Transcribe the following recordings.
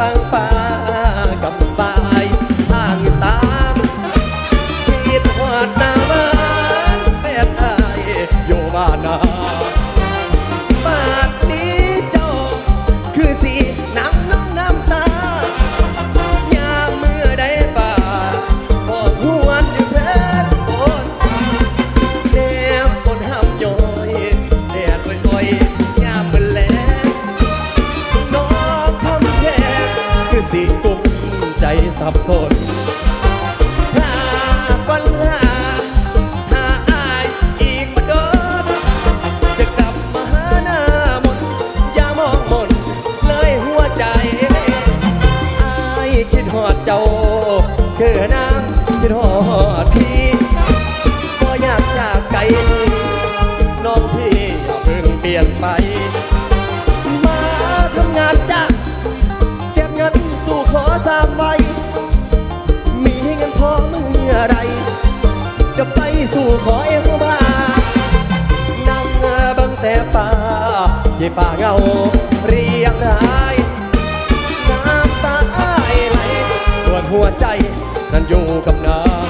ฟังฟ้ากับฝ่ายทางสามคิดหอดนา สีกุมใจสับสนหาปัญหาหาอายอีกมาโดนจะกลับมาหาหน้ามนอย่ามองมนเลยหัวใจอายคิดหอดเจ้าคือนางคิดหอดพี่ก็อยากจากไกลน้องพี่อย่าเพิ่งเปลี่ยนไป มาทำงาน แต่ป่าที่ป่าเงาเรียงรายน้ำตาอ้ายไหลส่วนหัวใจนั้นอยู่กับนาง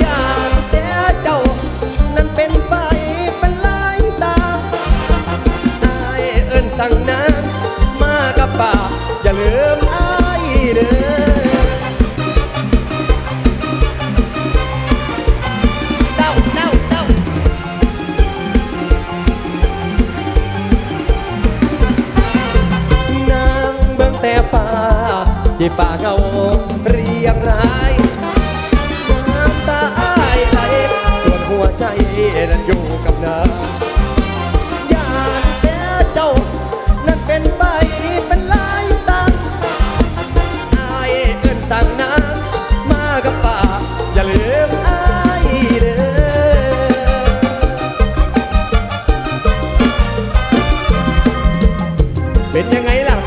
อย่างแต่เจ้านั้นเป็นไปเป็นลายตาอ้ายเอิ้นสั่งนางมากับป่าอย่าลืม ที่ป่าเงาเรียงรายน้ำตาอ้ายไหลส่วนหัวใจนั้นอยู่กับนางอย่างแต่เจ้า นั้นเป็นไปเป็นลายตาอายเอิ้นสั่งน้ำมากับป่า อย่าลืมอายเด้อเป็นยังไงล่ะเป็นยังไงล่ะ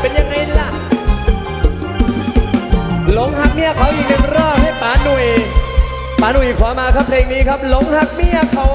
หลงหักเมียเขาอีกหนึ่งรอบให้ป๋าหนุ่ยป๋าหนุ่ยขวามาครับเพลงนี้ครับหลงหักเมียเขา